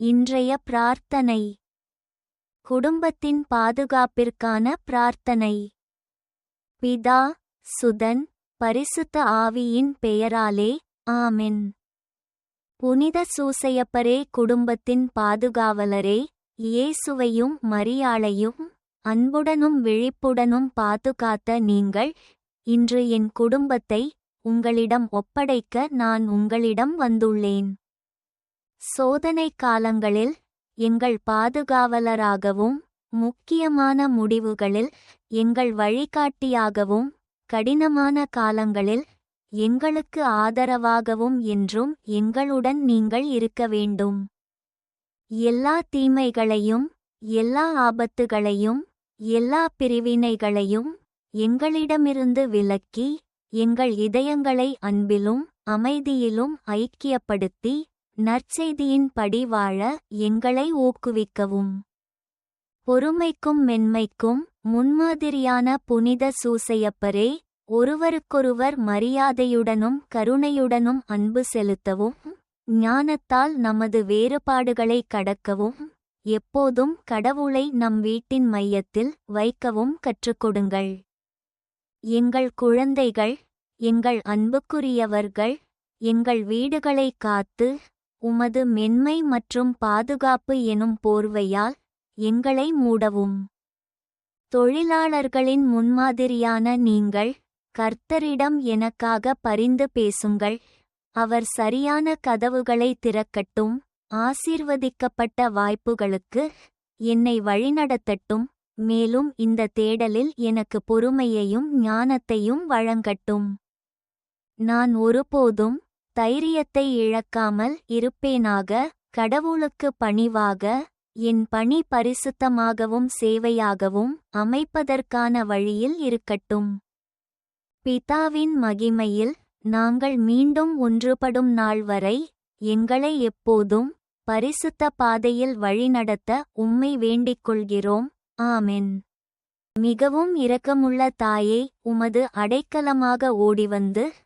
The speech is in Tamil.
இன்றைய பிரார்த்தனை. குடும்பத்தின் பாதுகாப்பிற்கான பிரார்த்தனை. பிதா சுதன் பரிசுத்த ஆவியின் பெயராலே ஆமென். புனித சூசையப்பரே குடும்பத்தின் பாதுகாவலரே இயேசுவையும் மரியாளையும் அன்புடனும் விழிப்புடனும் பாதுகாத்த நீங்கள் இன்று என் குடும்பத்தை உங்களிடம் ஒப்படைக்க நான் உங்களிடம் வந்துள்ளேன். சோதனை காலங்களில் எங்கள் பாதுகாவலராகவும் முக்கியமான முடிவுகளில் எங்கள் வழிகாட்டியாகவும் கடினமான காலங்களில் எங்களுக்கு ஆதரவாகவும் என்றும் எங்களுடன் நீங்கள் இருக்க வேண்டும். எல்லா தீமைகளையும் எல்லா ஆபத்துகளையும் எல்லா பிரிவினைகளையும் எங்களிடமிருந்து விலக்கி எங்கள் இதயங்களை அன்பிலும் அமைதியிலும் ஐக்கியப்படுத்தி நற்செய்தியின் படி வாழ எங்களை ஊக்குவிக்கவும். பொறுமைக்கும் மென்மைக்கும் முன்மாதிரியான புனித சூசையப்பரே ஒருவருக்கொருவர் மரியாதையுடனும் கருணையுடனும் அன்பு செலுத்தவும் ஞானத்தால் நமது வேறுபாடுகளை கடக்கவும் எப்போதும் கடவுளை நம் வீட்டின் மையத்தில் வைக்கவும் கற்றுக்கொடுங்கள். எங்கள் குழந்தைகள் எங்கள் அன்புக்குரியவர்கள் எங்கள் வீடுகளை காத்து உமது மென்மை மற்றும் பாதுகாப்பு எனும் போர்வையால் எங்களை மூடவும். தொழிலாளர்களின் முன்மாதிரியான நீங்கள் கர்த்தரிடம் எனக்காக பரிந்து பேசுங்கள். அவர் சரியான கதவுகளை திறக்கட்டும் ஆசீர்வதிக்கப்பட்ட வாய்ப்புகளுக்கு என்னை வழிநடத்தட்டும். மேலும் இந்த தேடலில் எனக்கு பொறுமையையும் ஞானத்தையும் வழங்கட்டும். நான் ஒருபோதும் தைரியத்தை இழக்காமல் இருப்பேனாக கடவுளுக்கு பணிவாக என் பணி பரிசுத்தமாகவும் சேவையாகவும் அமைப்பதற்கான வழியில் இருக்கட்டும். பிதாவின் மகிமையில் நாங்கள் மீண்டும் ஒன்றுபடும் நாள் வரை எங்களை எப்போதும் பரிசுத்த பாதையில் வழிநடத்த உம்மை வேண்டிக் கொள்கிறோம் ஆமென். மிகவும் இரக்கமுள்ள தாயே உமது அடைக்கலமாக ஓடிவந்து